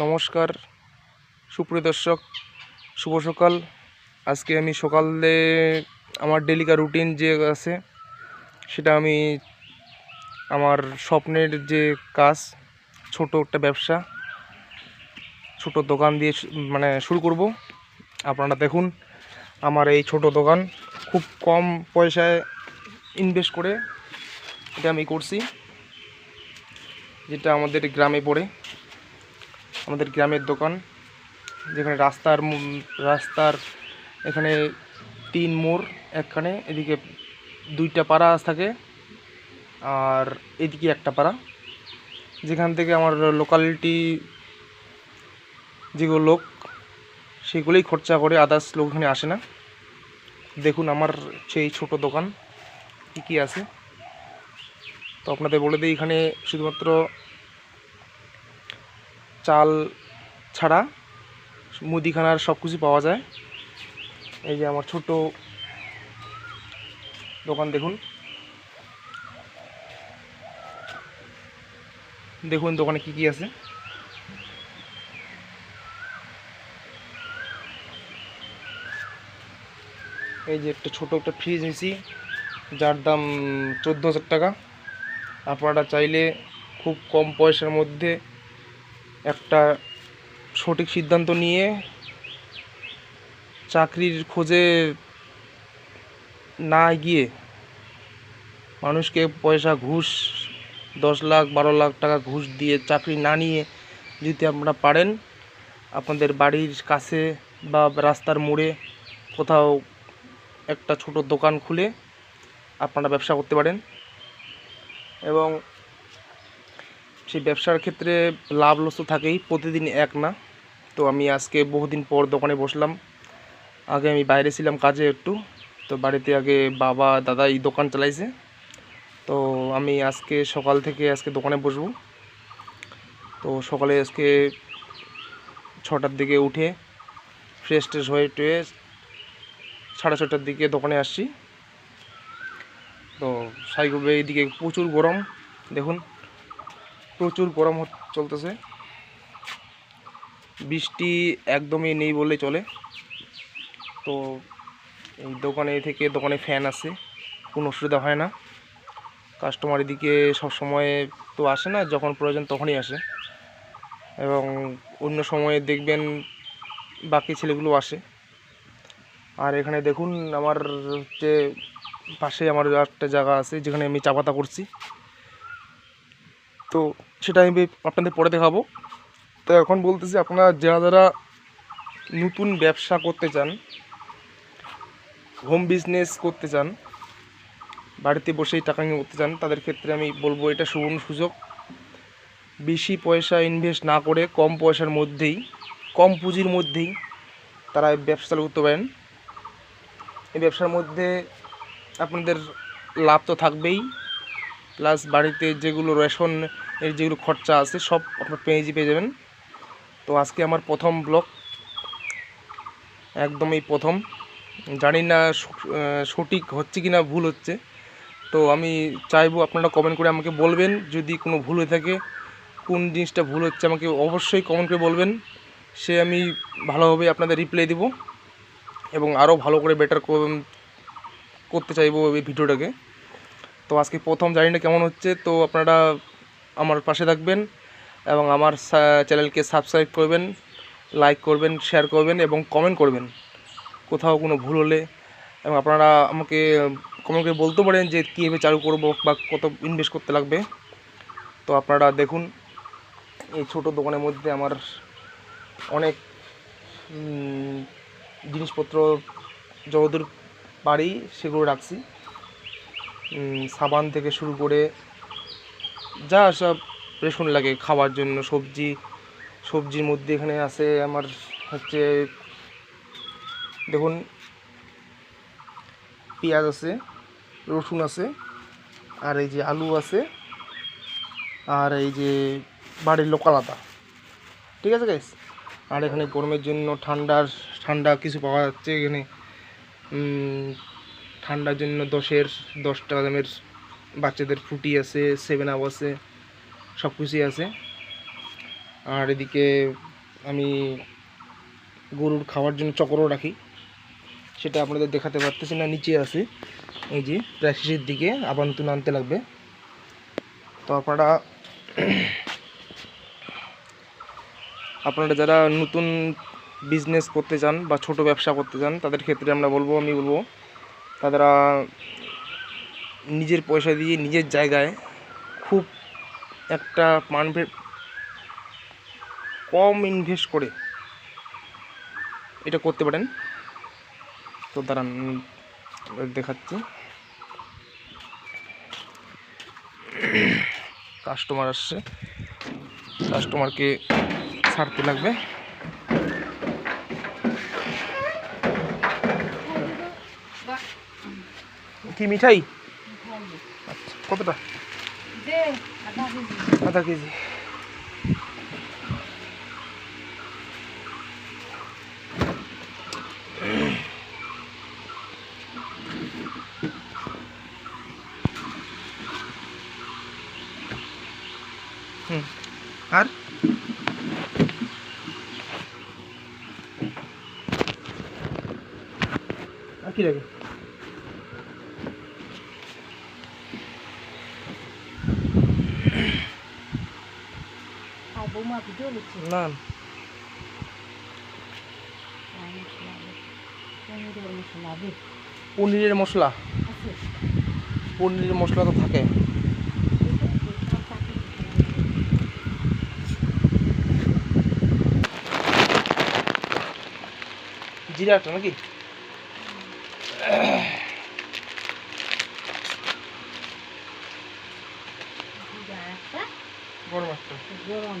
নমস্কার, সুপ্রিয় দর্শক, শুভ সকাল। আজকে আমি সকালে আমার ডেলিকা রুটিন যে আছে, সেটা আমি আমার স্বপ্নের যে কাজ, ছোট একটা ব্যবসা, ছোট দোকান দিয়ে মানে শুরু করব। আপনারা দেখুন, আমার এই ছোট দোকান খুব কম পয়সায় ইনভেস্ট করে এটা আমি করছি, যেটা আমাদের গ্রামে পড়ে। আমাদের গ্রামের দোকান, যেখানে রাস্তার রাস্তার এখানে তিন মোড়, একখানে, এদিকে দুইটা পাড়া থাকে আর এদিকে একটা পাড়া। যেখান থেকে আমার লোকালিটি যেগুলো লোক, সেগুলোই খরচা করে আদার্স লোক এখানে আসে না। দেখুন আমার সেই ছোট দোকান, কী কী আছে। তো আপনাদের বলে দিই, এখানে শুধুমাত্র চাল ছাড়া মুদিখানার সব কিছু পাওয়া যায়। এই যে আমার ছোট দোকান দেখুন। দেখুন দোকানে কি কি আছে। এই যে একটা ছোট একটা ফ্রিজ নিয়েছি যার দাম চোদ্দ হাজার টাকা। আপনারা চাইলে খুব কম পয়সার মধ্যে একটা সঠিক সিদ্ধান্ত নিয়ে চাকরির খোঁজে না গিয়ে মানুষকে পয়সা, ঘুষ, দশ লাখ, বারো লাখ টাকা ঘুষ দিয়ে চাকরি না নিয়ে যদি আপনারা পারেন, আপনাদের বাড়ির কাছে বা রাস্তার মোড়ে কোথাও একটা ছোট দোকান খুলে আপনারা ব্যবসা করতে পারেন। এবং সেই ব্যবসার ক্ষেত্রে লাভ লস তো থাকেই, প্রতিদিন এক না। তো আমি আজকে বহুদিন পর দোকানে বসলাম। আগে আমি বাইরে ছিলাম কাজে একটু। তো বাড়িতে আগে বাবা, দাদা এই দোকান চালাইছে। তো আমি আজকে সকাল থেকে আজকে দোকানে বসবো। তো সকালে আজকে ছটার দিকে উঠে ফ্রেশ ট্রেশ হয়ে টুয়ে সাড়ে ছটার দিকে দোকানে আসছি। তো সাইকেল এইদিকে প্রচুর গরম, দেখুন। প্রচুর গরম চলতেছে। বৃষ্টি একদমই নেই বললে চলে। তো এই দোকানে থেকে দোকানে ফ্যান আছে, কোনো অসুবিধা হয় না। কাস্টমার এদিকে সব সময় তো আসে না, যখন প্রয়োজন তখনই আসে। এবং অন্য সময়ে দেখবেন বাকি ছেলেগুলো আসে। আর এখানে দেখুন আমার হচ্ছে পাশে আমার একটা জায়গা আছে, যেখানে আমি চা পাতা করছি। তো সেটা আমি আপনাদের পরে দেখাবো। তো এখন বলতেছি আপনারা যারা যারা নতুন ব্যবসা করতে চান হোম বিজনেস করতে চান, বাড়িতে বসেই টাকা নিয়ে করতে চান, তাদের ক্ষেত্রে আমি বলব এটা সুবর্ণ সুযোগ। বেশি পয়সা ইনভেস্ট না করে কম পয়সার মধ্যেই, কম পুঁজির মধ্যেই তারা ব্যবসা চালু করতে পারেন। এই ব্যবসার মধ্যে আপনাদের লাভ তো থাকবেই প্লাস বাড়িতে যেগুলো রেশন এর যেগুলো খরচা আছে, সব আপনার পেঁয়াজি পেয়ে যাবেন। তো আজকে আমার প্রথম ব্লগ। একদমই প্রথম। জানি না সঠিক হচ্ছে কি না ভুল হচ্ছে। তো আমি চাইব আপনারা কমেন্ট করে আমাকে বলবেন, যদি কোনো ভুল হয়ে থাকে, কোন জিনিসটা ভুল হচ্ছে আমাকে অবশ্যই কমেন্ট করে বলবেন। সে আমি ভালোভাবে আপনাদের রিপ্লাই দিব এবং আরও ভালো করে বেটার করতে চাইব এই ভিডিওটাকে। তো আজকে প্রথম, জানি না কেমন হচ্ছে। তো আপনারা আমার পাশে থাকবেন এবং আমার চ্যানেলকে সাবস্ক্রাইব করবেন লাইক করবেন শেয়ার করবেন এবং কমেন্ট করবেন। কোথাও কোনো ভুল হলে এবং আপনারা আমাকে কমেন্ট করে বলতে পারেন যে কীভাবে চালু করব বা কত ইনভেস্ট করতে লাগবে। তো আপনারা দেখুন, এই ছোট দোকানের মধ্যে আমার অনেক জিনিসপত্র যতদূর পারি সেগুলো রাখছি। সাবান থেকে শুরু করে যা সব রেশন লাগে খাওয়ার জন্য, সবজি, সবজির মধ্যে এখানে আছে আমার হচ্ছে, দেখুন, পেঁয়াজ আছে, রসুন আছে, আর এই যে আলু আছে, আর এই যে বাড়ির লোকাল আদা ঠিক আছে গাইস আর এখানে গরমের জন্য ঠান্ডার, ঠান্ডা কিছু পাওয়া যাচ্ছে এখানে। ঠান্ডার জন্য দশের দশ টাকা দামের বাচ্চাদের ফ্রুটি আছে সেভেন আপ আছে সব কিছুই আছে। আর এদিকে আমি গরুর খাওয়ার জন্য চক্রও রাখি। সেটা আপনাদের দেখাতে পারতেছি না, নিচে আছে। এই যে, প্রায় শেষের দিকে আবার নতুন আনতে লাগবে। তো আপনারা আপনারা যারা নতুন বিজনেস করতে চান বা ছোট ব্যবসা করতে চান, তাদের ক্ষেত্রে আমরা বলব, আমি বলব, তারা নিজের পয়সা দিয়ে নিজের জায়গায় খুব একটা মানভে কম ইনভেস্ট করে এটা করতে পারেন। তো দাঁড়ান দেখাচ্ছি। কাস্টমার আসছে। কাস্টমারকে ছাড়তে লাগবে। কি মিঠাই? আচ্ছা কতটা আধা কেজি হুম আর আর কি লাগে আর বৌমা ভিডিও লিখছে না। পনিরের মশলা পনিরের মশলা? তো থাকে। জিরাটা নাকি? গরম একটা। গরম।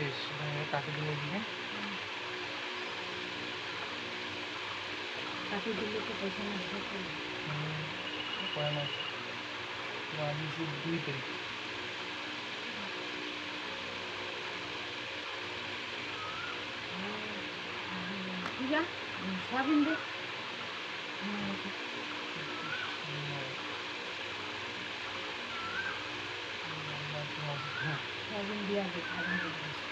শেষ কাকে দিলে দিবে তাকে দিলে তো পয়সা না দিতে পরে না দিয়েছি দুই তারিখ পূজা সয়াবিন দে সয়াবিন দিয়ে দে সয়াবিন দে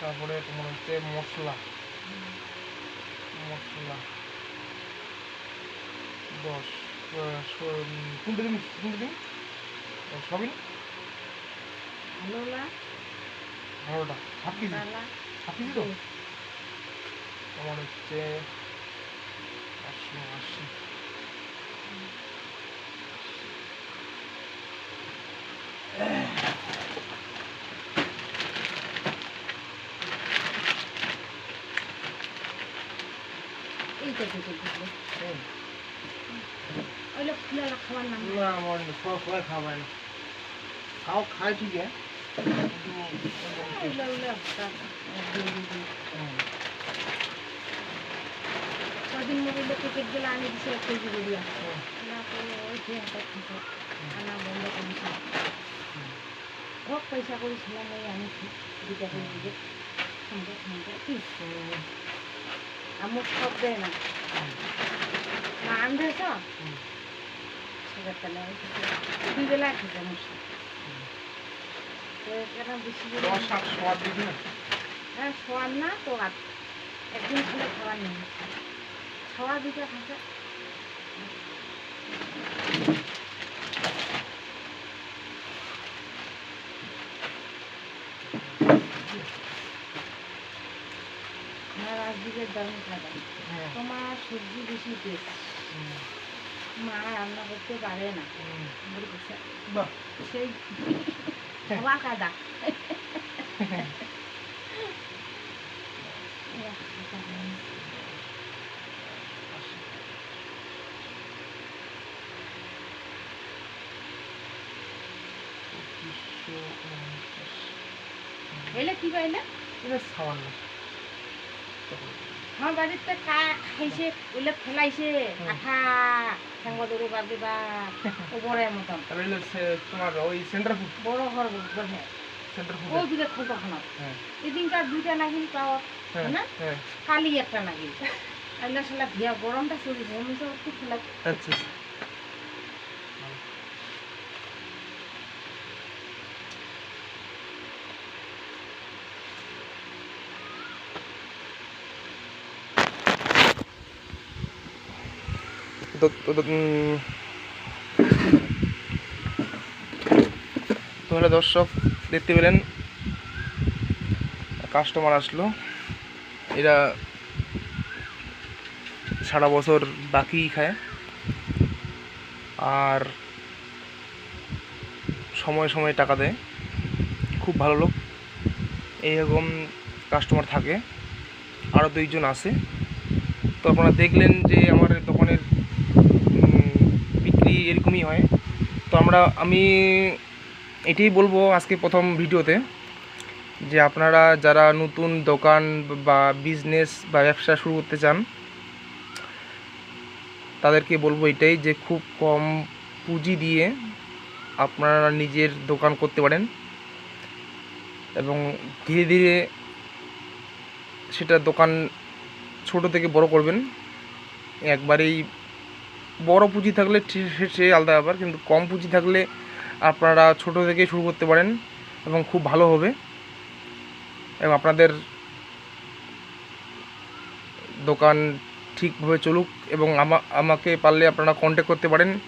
তারপরে তোমার হচ্ছে মশলা। মশলা। দশ কোনটা দিন কোনটা দিন সবিন? ভালো না বারোটা হাফ কেজি? হাফ কেজি তো? তোমার হচ্ছে পাঁচশো আশি। খাবার খাও খাই ঠিক। কদিন মোবাইলে প্যাকেটগুলো আনি দিছে এক কেজি বেরিয়ে হুম। না তো ওই যে একটা খাতে আনা বন্ধ করেছে হোক পয়সা করেছিলাম ওই আনিছি দুটা করে দিবে সঙ্গে সঙ্গে কি আমার সব দেয় না। তো হুম। সেটা তাহলে দুই বেলা খেতে আমার তো এখানে বেশি হ্যাঁ শোয়ার না তো আর একদিন খাওয়ার নেই। খাওয়া দিতে খাচ্ছে আজকের দারুণ খাবার হুম, তোমার সবজি বেশি টেস্ট মা রান্না করতে পারে না। সেই খাওয়া কাদা এলে কি পাইলে? এটা সামান্য। আমার বাড়িতে কা খাইছে ওইলে ফেলাইছে। আঠা সাঙ্গ দৌড়ে বাপরে বা ওপরের মতন। তোমার ওই সেন্টার ফুড বড় ঘর হ্যাঁ। এদিনকার দুইটা নাগিল পাও হ্যাঁ না? হ্যাঁ। কালি একটা নাগিল আইলা সালা ভিয়া গরমটা চলিছে আমি তো একটু ফেলা আচ্ছা। তো তো তো, উম, তাহলে দর্শক দেখতে পেলেন কাস্টমার আসলো। এরা সারা বছর বাকি খায়। আর সময় সময় টাকা দেয়। খুব ভালো লোক। এইরকম কাস্টমার থাকে। আরও দুইজন আছে। তো আপনারা দেখলেন যে আমার এরকমই হয়। তো আমরা, আমি এটাই বলব আজকে প্রথম ভিডিওতে যে আপনারা যারা নতুন দোকান বা বিজনেস বা ব্যবসা শুরু করতে চান, তাদেরকে বলব এটাই যে খুব কম পুঁজি দিয়ে আপনারা নিজের দোকান করতে পারেন এবং ধীরে ধীরে সেটা দোকান ছোট থেকে বড় করবেন। একবারেই বড় পুঁজি থাকলে সে- আলাদা ব্যাপার, কিন্তু কম পুঁজি থাকলে আপনারা ছোট থেকে শুরু করতে পারেন এবং খুব ভালো হবে। এবং আপনাদের দোকান ঠিকভাবে চলুক এবং আমা, আমাকে পারলে আপনারা কন্ট্যাক্ট করতে পারেন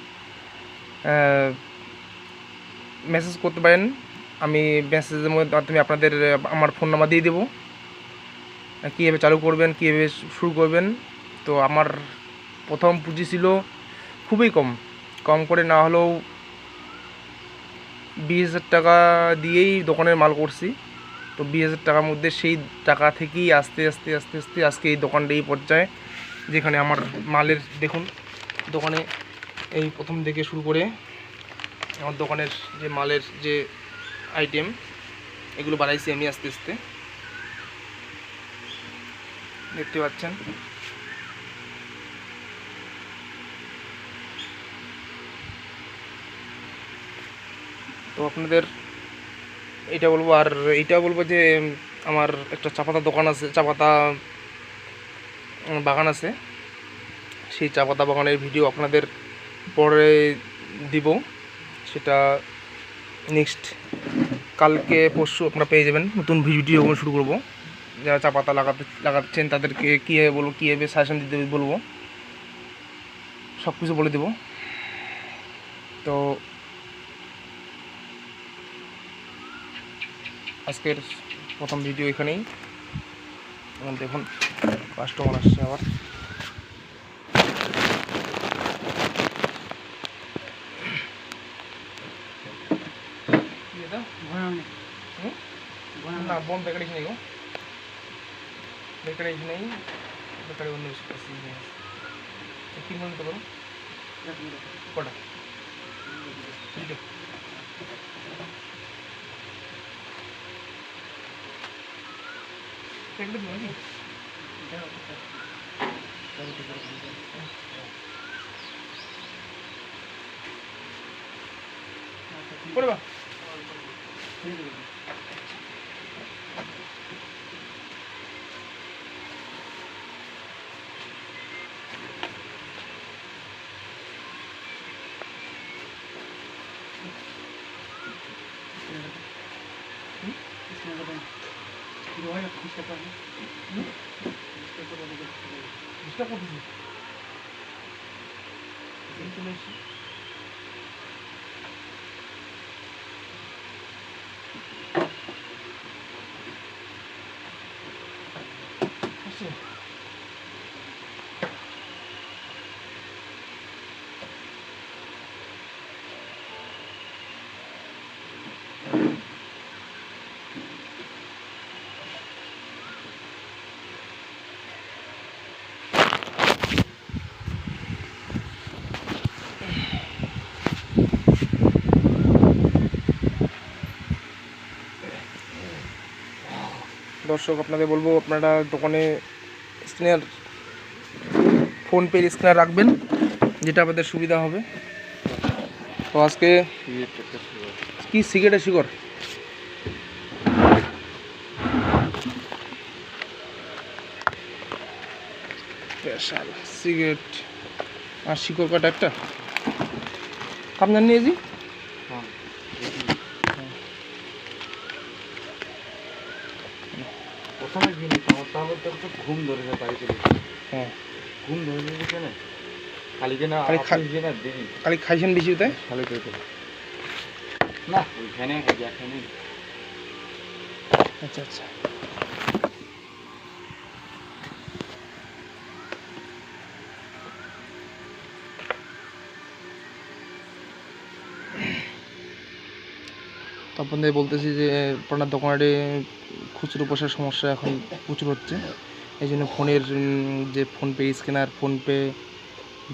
মেসেজ করতে পারেন। আমি মেসেজের মধ্যে মাধ্যমে আপনাদের, আমার ফোন নাম্বার দিয়ে দেবো। কীভাবে চালু করবেন, কীভাবে শুরু করবেন। তো আমার প্রথম পুঁজি ছিল খুবই কম। কম করে না হলেও বিশ হাজার টাকা দিয়েই দোকানের মাল করছি। তো বিশ হাজার টাকার মধ্যে সেই টাকা থেকেই আস্তে আস্তে আস্তে আস্তে আজকে এই দোকানটা এই পর্যায়ে, যেখানে আমার মালের, দেখুন, দোকানে এই প্রথম থেকে শুরু করে আমার দোকানের যে মালের যে আইটেম এগুলো বাড়াইছি আমি আস্তে আস্তে। দেখতে পাচ্ছেন? তো আপনাদের এটা বলব, আর এটা বলব যে আমার একটা চা পাতা দোকান আছে চা পাতা বাগান আছে। সেই চা পাতা বাগানের ভিডিও আপনাদের পরে দিব। সেটা নেক্সট, কালকে, পরশু আপনারা পেয়ে যাবেন। নতুন ভিডিও শুরু করব। যারা চা পাতা লাগাতে, লাগাচ্ছেন তাদেরকে কীভাবে বলব কীভাবে সাজেশন দিতে বলব সব কিছু বলে দেবো। তো আজকের প্রথম ভিডিও এখানেই। এবং দেখুন কাস্টমার আসছে আবার। কি এটা? হুম? না বোম বেকারি নেই গো। বেকারি নেই বেকারি অন্য কিছু আছে কি মনে নিতে পারো কটা? ঠিক আছে এগুলো দিও নাকি করে বা ডিস্টার্ব দর্শক, আপনাদের বলব, আপনারা দোকানে স্ক্যানার ফোনপের স্ক্যানার রাখবেন, যেটা আমাদের সুবিধা হবে। তো আজকে কি সিগারেটের শিকড়? Special cigarette. আর শিকড় কাটা একটা? আপনার নিয়েছি। প্রথমে জিনিস আমার তাহলে তোর তো ঘুম ধরে যায় বাড়িতে। হ্যাঁ। ঘুম ধরে যায় না যে না খালি যে অফিস না দেরি খালি খাইছেন বেশি তাই খালি তো। না ওইখানে এখানে আচ্ছা আচ্ছা। আপনাদের বলতেছি যে আপনার দোকানে খুচরো পয়সার সমস্যা এখন প্রচুর হচ্ছে। এই জন্য ফোনের যে ফোনপে স্ক্যানার, ফোনপে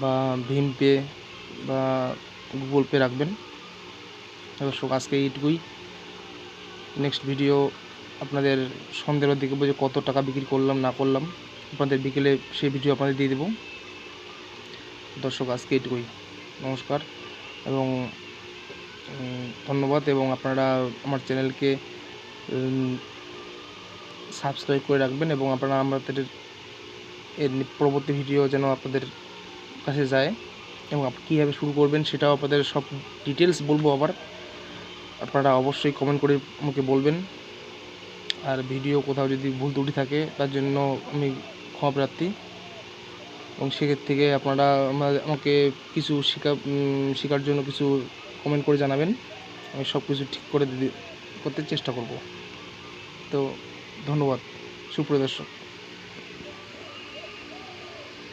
বা ভীম পে বা গুগল পে রাখবেন। দর্শক, আজকে এইটুকুই। নেক্সট ভিডিও আপনাদের সন্ধ্যের দিকে বুঝে কত টাকা বিক্রি করলাম, না করলাম, আপনাদের বিকেলে সেই ভিডিও আপনাদের দিয়ে দেবো। দর্শক, আজকে এটুকুই নমস্কার এবং ধন্যবাদ এবং আপনারা আমার চ্যানেলকে সাবস্ক্রাইব করে রাখবেন এবং আপনারা আমাদের এর পরবর্তী ভিডিও যেন আপনাদের কাছে যায় এবং আপ- কীভাবে শুরু করবেন সেটাও আপনাদের সব ডিটেলস বলব আবার। আপনারা অবশ্যই কমেন্ট করে আমাকে বলবেন। আর ভিডিও কোথাও যদি ভুল ত্রুটি থাকে, তার জন্য আমি ক্ষমা প্রার্থী এবং সেক্ষেত্রে থেকে আপনারা আমা- আমাকে কিছু শেখা শেখার জন্য কিছু কমেন্ট করে জানাবেন। আমি সব কিছু ঠিক করে দিতে করতে চেষ্টা করব। তো ধন্যবাদ। সুপ্রিয় দর্শক।